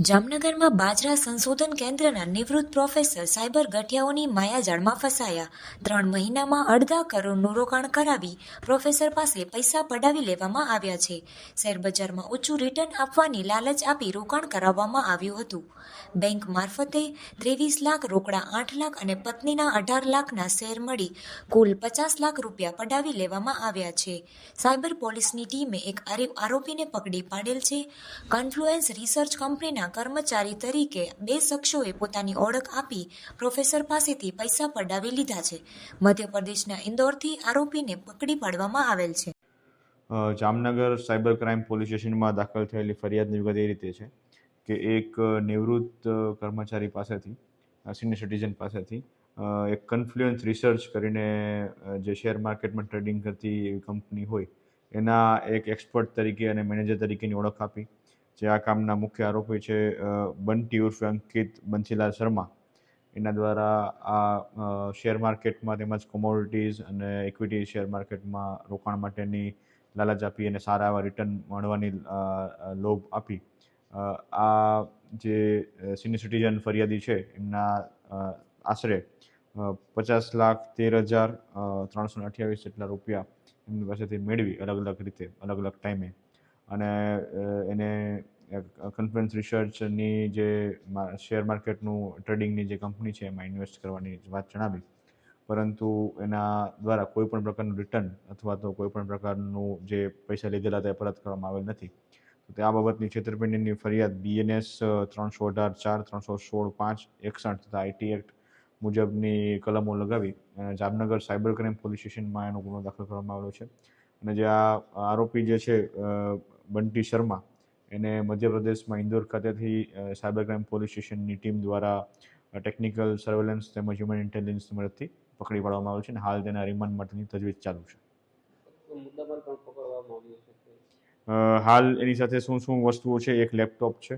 જામનગરમાં બાજરા સંશોધન કેન્દ્રના નિવૃત્ત પ્રોફેસર સાયબર ગઠિયાઓની માયાજાળમાં ફસાયા. ત્રણ મહિનામાં અડધા કરોડનું રોકાણ કરાવી પ્રોફેસર પાસે પૈસા પડાવી લેવામાં આવ્યા છે. શેરબજારમાં ઊંચું રિટર્ન આપવાની લાલચ આપી રોકાણ કરાવવામાં આવ્યું હતું. બેંક મારફતે ત્રેવીસ લાખ રોકડા, આઠ લાખ અને પત્નીના અઢાર લાખના શેર મળી કુલ પચાસ લાખ રૂપિયા પડાવી લેવામાં આવ્યા છે. સાયબર પોલીસની ટીમે એક આરે- આરોપીને પકડી પાડેલ છે. કન્ફ્લુએન્સ રિસર્ચ કંપનીના કર્મચારી તરીકે બે શખ્સોએ પોતાની ઓળખ આપી પ્રોફેસર પાસેથી પૈસા પડાવી લીધા છે. મધ્યપ્રદેશના ઇન્દોરથી આરોપીને પકડી પાડવામાં આવેલ છે. જામનગર સાયબર ક્રાઇમ પોલીસ સ્ટેશનમાં દાખલ થયેલી ફરિયાદની વિગત એ રીતે છે કે એક નિવૃત્ત કર્મચારી પાસેથી સિનિયર સિટીઝન પાસેથી એક કન્ફ્લુઅન્સ રિસર્ચ કરીને જે શેર માર્કેટમાં ટ્રેડિંગ કરતી એવી કંપની હોય, એના એક એક્સપર્ટ તરીકે અને મેનેજર તરીકેની ઓળખ આપી જે આ કામના મુખ્ય આરોપી છે બંટી ઉર્ફે અંકિત બંસીલાલ શર્મા. એના દ્વારા આ શેર માર્કેટમાં તેમજ કોમોડિટીઝ અને ઇક્વિટી શેર માર્કેટમાં રોકાણ માટેની લાલચ આપી અને સારા એવા રિટર્ન મળવાની લોભ આપી. આ જે સિનિયર સિટીઝન ફરિયાદી છે, એમના આશરે પચાસ લાખ તેર હજાર ત્રણસો અઠ્યાવીસ જેટલા રૂપિયા એમની પાસેથી મેળવી અલગ અલગ રીતે, અલગ અલગ ટાઈમે અને એને કન્ફરન્સ રિસર્ચની જે શેર માર્કેટનું ટ્રેડિંગની જે કંપની છે, એમાં ઇન્વેસ્ટ કરવાની વાત જણાવી. પરંતુ એના દ્વારા કોઈ પણ પ્રકારનું રિટર્ન અથવા તો કોઈ પણ પ્રકારનું જે પૈસા લીધેલા હતા એ પરત કરવામાં આવેલ નથી. તો તે આ બાબતની છેતરપિંડીની ફરિયાદ બીએનએસ ત્રણસો અઢાર ચાર ત્રણસો સોળ પાંચ એકસઠ તથા આઈટી એક્ટ મુજબની કલમો લગાવી જામનગર સાયબર ક્રાઇમ પોલીસ સ્ટેશનમાં એનો ગુનો દાખલ કરવામાં આવેલો છે. અને જે આ આરોપી જે છે બંટી શર્મા. એને મધ્યપ્રદેશમાં ઇન્દોર ખાતેથી સાયબર ક્રાઇમ પોલીસ સ્ટેશનની ટીમ દ્વારા ટેકનિકલ સર્વેલન્સ તેમજ હ્યુમન ઇન્ટેલિજન્સની મદદથી પકડી પાડવામાં આવ્યો છે અને હાલ તેના રિમાન્ડ માટેની તજવીજ ચાલુ છે. હાલ એની સાથે શું શું વસ્તુઓ છે? એક લેપટોપ છે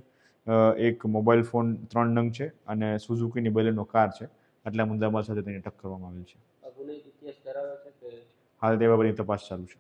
એક મોબાઈલ ફોન ત્રણ નંગ છે અને સુઝુકીની બલેનો કાર છે. આટલા મુદ્દામાં સાથે તેને અટક કરવામાં આવેલ છે. હાલ તે બાબતની તપાસ ચાલુ છે.